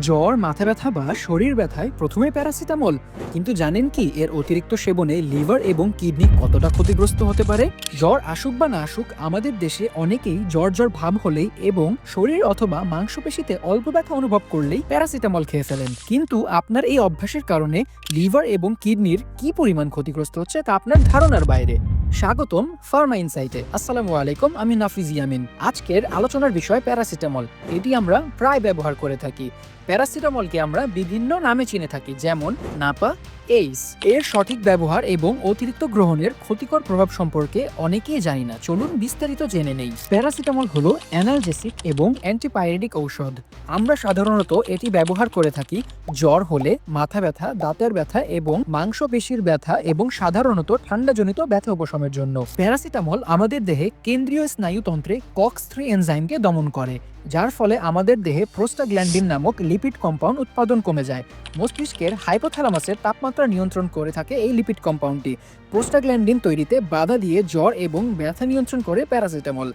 জ্বর, মাথা ব্যথা বা শরীর ব্যথায় প্রথমে প্যারাসিটামল। কিন্তু জানেন কি, এর অতিরিক্ত সেবনে লিভার এবং কিডনি কতটা ক্ষতিগ্রস্ত হতে পারে? জ্বর আসুক বা না আসুক, আমাদের দেশে অনেকেই জ্বর জ্বর ভাব হলেই এবং শরীর অথবা মাংসপেশিতে অল্প ব্যথা অনুভব করলেই প্যারাসিটামল খেয়ে ফেলেন। কিন্তু আপনার এই অভ্যাসের কারণে লিভার এবং কিডনির কি পরিমাণ ক্ষতিগ্রস্ত হচ্ছে তা আপনার ধারণার বাইরে। স্বাগতম ফার্মা ইনসাইটে। আসসালামু আলাইকুম, আমি নাফিজ ইয়ামিন। আজকের আলোচনার বিষয় প্যারাসিটামল। এটি আমরা প্রায় ব্যবহার করে থাকি। প্যারাসিটামলকে আমরা বিভিন্ন নামে চিনে থাকি, যেমন নাপা, এইস। এর সঠিক ব্যবহার এবং অতিরিক্ত গ্রহণের ক্ষতিকর প্রভাব সম্পর্কে অনেকেই জানি না। চলুন বিস্তারিত জেনে নেই। প্যারাসিটামল হলো অ্যানালজেসিক এবং অ্যান্টিপাইরেটিক ঔষধ। আমরা সাধারণত এটি ব্যবহার করে থাকি জ্বর হলে, মাথা ব্যথা, দাঁতের ব্যথা এবং মাংসপেশির ব্যথা এবং সাধারণত ঠান্ডাজনিত ব্যথা উপশমের জন্য। প্যারাসিটামল আমাদের দেহে কেন্দ্রীয় স্নায়ুতন্ত্রে কক্স থ্রি এনজাইমকে দমন করে, যার ফলে আমাদের দেহে প্রোস্টাগ্ল্যান্ডিন নামক লিপিড কম্পাউন্ড উৎপাদন কমে যায়। মস্তিষ্কের হাইপোথ্যালামাসের তাপমাত্রা নিয়ন্ত্রণ করে থাকে এই লিপিড কম্পাউন্ডটি। প্রোস্টাগ্ল্যান্ডিন তৈরিতে বাধা দিয়ে জ্বর এবং ব্যথা নিয়ন্ত্রণ করে প্যারাসিটামল।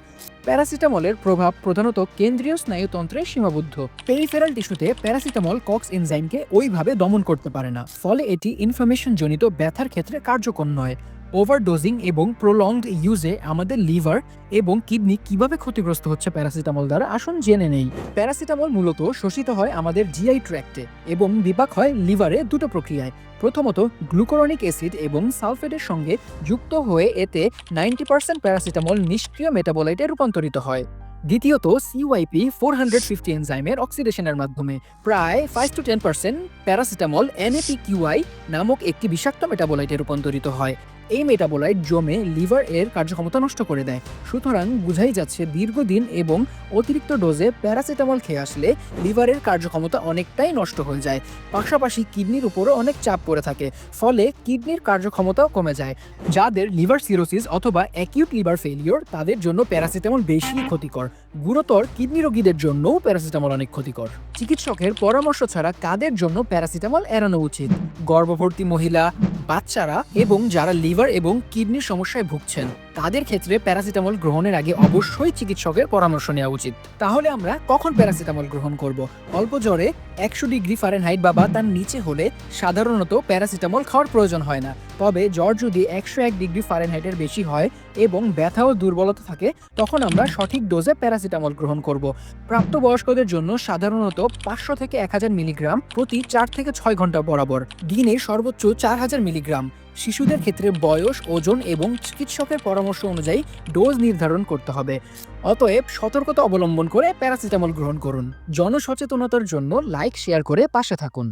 প্যারাসিটামলের প্রভাব প্রধানত কেন্দ্রীয় স্নায়ুতন্ত্রে সীমাবদ্ধ। পেরিফেরাল টিস্যুতে প্যারাসিটামল কক্স এনজাইমকে ওইভাবে দমন করতে পারে না, ফলে এটি ইনফ্লামেশন জনিত ব্যথার ক্ষেত্রে কার্যকর নয়। ওভারডোজিং এবং প্রলংড ইউজে আমাদের লিভার এবং কিডনি কীভাবে ক্ষতিগ্রস্ত হচ্ছে প্যারাসিটামল দ্বারা? আসুন জেনে নেই। প্যারাসিটামল মূলত শোষিত হয় আমাদের জিআই ট্র্যাক্টে এবং বিপাক হয় লিভারে দুটো প্রক্রিয়ায়। প্রথমত গ্লুকোরনিক অ্যাসিড এবং সালফেটের সঙ্গে যুক্ত হয়ে এতে নাইনটি পার্সেন্ট প্যারাসিটামল নিষ্ক্রিয় মেটাবোলাইটে রূপান্তরিত হয়। দ্বিতীয়ত সিওয়াইপি ফোর হান্ড্রেড ফিফটি এনজাইমের অক্সিডেশনের মাধ্যমে। প্রায় five to ten percent paracetamol NAP QI নামক একটি বিষাক্ত মেটাবোলাইটে রূপান্তরিত হয়। এই মেটাবোলাইট জমে লিভার এর কার্যক্ষমতা নষ্ট করে দেয়। সুতরাং বুঝাই যাচ্ছে দীর্ঘদিন এবং অতিরিক্ত ডোজে প্যারাসিটামল খেয়ে আসলে লিভারের কার্যক্ষমতা অনেকটাই নষ্ট হয়ে যায়। পাশাপাশি কিডনির উপরও অনেক চাপ পড়ে থাকে, ফলে কিডনির কার্যক্ষমতাও কমে যায়। যাদের লিভার সিরোসিস অথবা অ্যাকিউট লিভার ফেলিওর তাদের জন্য প্যারাসিটামল বেশি ক্ষতিকর। গুরুতর কিডনি রোগীদের জন্যও প্যারাসিটামল অনেক ক্ষতিকর। চিকিৎসকের পরামর্শ ছাড়া কাদের জন্য প্যারাসিটামল এড়ানো উচিত? গর্ভবতী মহিলা, বাচ্চারা এবং যারা লিভার এবং কিডনির সমস্যায় ভুগছেন। তাদের ক্ষেত্রে প্যারাসিটামল গ্রহণের আগে অবশ্যই চিকিৎসকের পরামর্শ নেওয়া উচিত। তাহলে আমরা কখন প্যারাসিটামল গ্রহণ করব? অল্প জ্বরে, একশো ডিগ্রি ফারেনহাইট বা তার নিচে হলে সাধারণত প্যারাসিটামল খাওয়ার প্রয়োজন হয় না। তবে জ্বর যদি একশো এক ডিগ্রি ফারেনহাইটের বেশি হয় এবং ব্যথা ও দুর্বলতা থাকে, তখন আমরা সঠিক ডোজে প্যারাসিটামল গ্রহণ করব। প্রাপ্তবয়স্কদের জন্য সাধারণত পাঁচশো থেকে এক হাজার মিলিগ্রাম প্রতি চার থেকে ছয় ঘণ্টা বরাবর। দিনে সর্বোচ্চ চার হাজার মিলিগ্রাম। শিশুদের ক্ষেত্রে বয়স, ওজন এবং চিকিৎসকের পরামর্শ অনুযায়ী ডোজ নির্ধারণ করতে হবে। অতএব সতর্কতা অবলম্বন করে প্যারাসিটামল গ্রহণ করুন। জনসচেতনতার জন্য লাইক, শেয়ার করে পাশে থাকুন।